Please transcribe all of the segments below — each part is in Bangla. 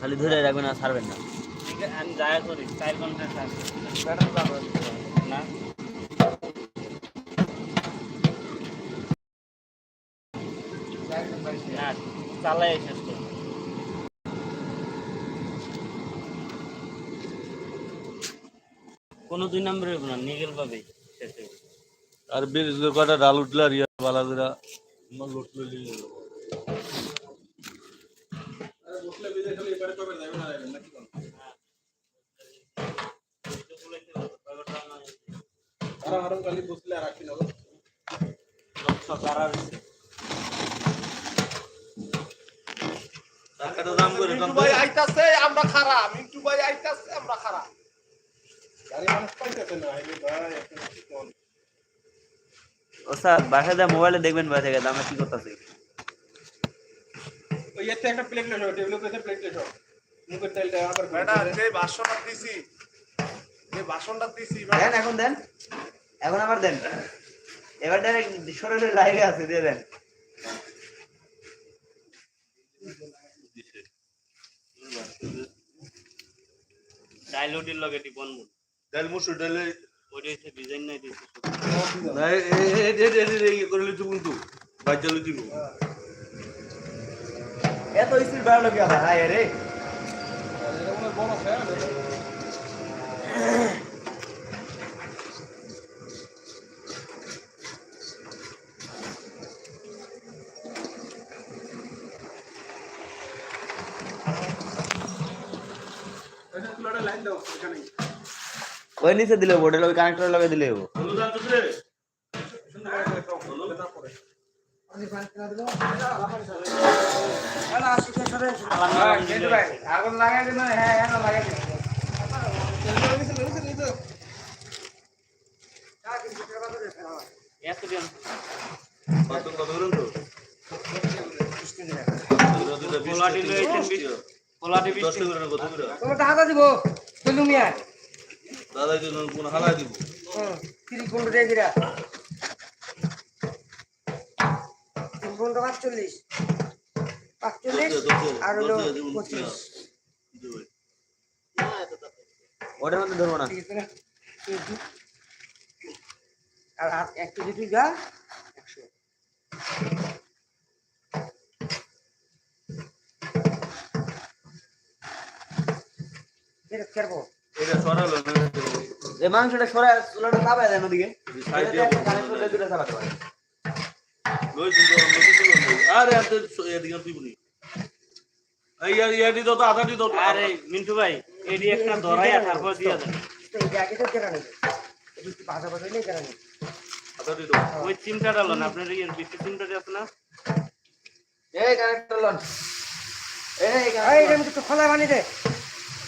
খালি ধরে রাখবেন আর ছাড়বেন না। ঠিক আছে আমি করি চার ঘণ্টা না চালাই শেষ করব কোনো দুই নম্বরে না নিগেল পাবে শেষ। আর বেশ কটা ডাল উঠলে আর ইয়া টাকাটা দাম করে মিন্টু ভাই আইতাছে, আমরা খারা। মিন্টু ভাই আইতাছে, আমরা খারা। গাড়ি মানুষ পাইতেছে না ভাই ও স্যার বাসায় যা মোবাইলে দেখবেন বাসা থেকে আমরা কি করতেছি? ওই এতে একটা প্লেট লেসো টেবিলের উপরে প্লেট লেসো মুখের তেলটা আবার যে বাসনটা দিছি যে বাসনটা দিছি দেন এখন দেন। এখন আবার দেন। এবার ডাইরেক্ট শরীরে লাইভে আছে দিয়ে দেন। ডাইলুটির লগে টিপন ডাল মুসুর ডালে এত স্পিড বাড়ালো কি আবার? হায় রে। লাইন দাও এখানে ওই নিচে দিলে বোর্ডের ওই কানেক্টর লগে দিলে হব হলুদ আনছিস রে আগুন লাগাই দিন হ্যাঁ হ্যাঁ লাগাই দিন এত দিন কত কত কত দাদা দিন কোন হালাই দিব দিয়ে দিরা তিন পনেরো পাঁচচল্লিশ। পাঁচচল্লিশ আর হলো পঁচিশ। ওটার মধ্যে ধরবো না। আর আর এক কেজি তুই যা একশো। করব এটা সরালো এই মাংসটা সরাই চুলাটা চাপায় দেন ওদিকে আরে এদিকে তুই বলি এই ইয়ার ইয়ার দিত তো আরে মিন্টু ভাই এডি একটা ধরাইয়া তারপর দিয়া দেন আগে তো কেনা নেই একটু ভাজা ভাজা নেই কেনা নেই আধা দিত ওই চিমটা ডালো না আপনার ইয়ের বিক্রি চিমটাটি আছে না এই লন এই এই আমি খোলা বানিয়ে দে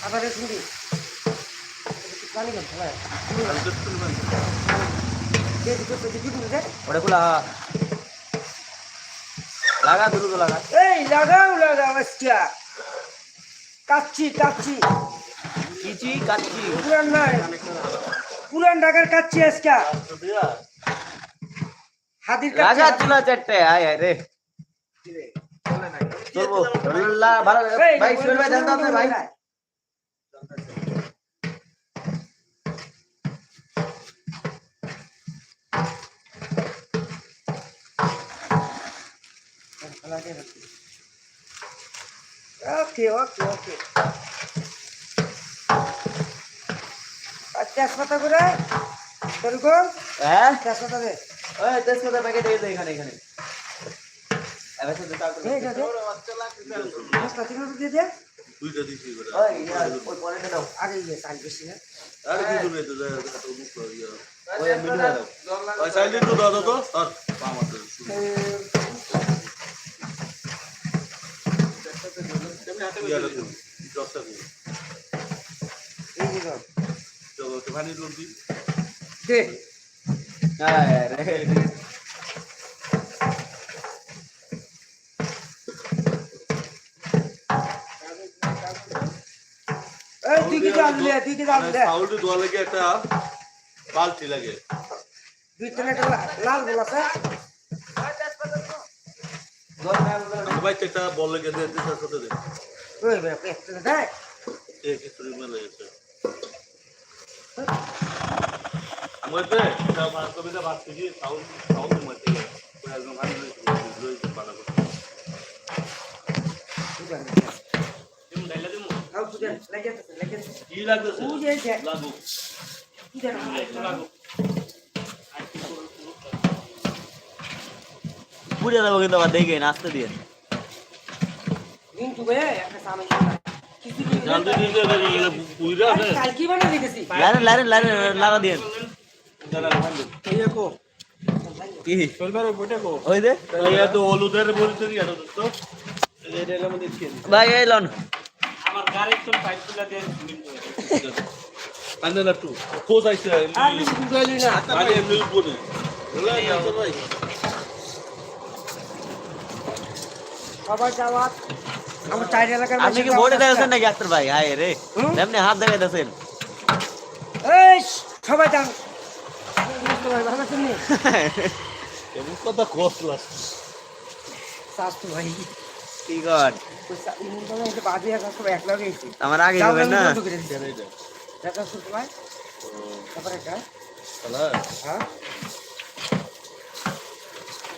আবার রে শুনবি একটু পানি কর খোলা দে দুটো তো দিবি দে ওটা লাগা দ্রুত পুরান নাই কাচ্ছি আজকে হাতির কাচ্ছি চুলা চারটে আয় আয় রে ভালো ভাই ভাই ভাই ওকে ওকে ওকে আর তেজপাতা করে তোরকম হ্যাঁ? তেজপাতা দে। ওই তেজপাতা প্যাকেট এই তো এখানে এখানে। এবার। একটা বালতি লাগে দুই তিন লাল গোল আছে দশ টাকা করে ভাই একটা বল লেগে দে দে সাথে দে। ওই বে একটা দেখ এক একটু মেলে গেছে আমার তে তা মাছ কবিতা ভাত খেয়ে তাও তাও তো মতে ওই একদম ভালো লই বানা করতে তুমি ডাইলা দিমু। আউ তুই লাগে লাগে কি যে যে লাগু পুড়ে যাব কিন্তু আবার দেখে নাচতে দিয়ে। ভাই লন। আমার গাড়ির পাইপ তুলা দিয়ে টু। আর এমনি বলি যাওয়া আমার চার এলাকার আপনি কি বোর্ডে দেখাচ্ছেন নাকি আক্তার ভাই? হায় রে এমনি হাত দেখাইতেছেন এই সবাই ভালো এমন কথা স্বাস্থ্য ভাই কি কর? আমার আগে যাবেন না? দেখা শুরু ভাই তারপরে একটা। হ্যাঁ?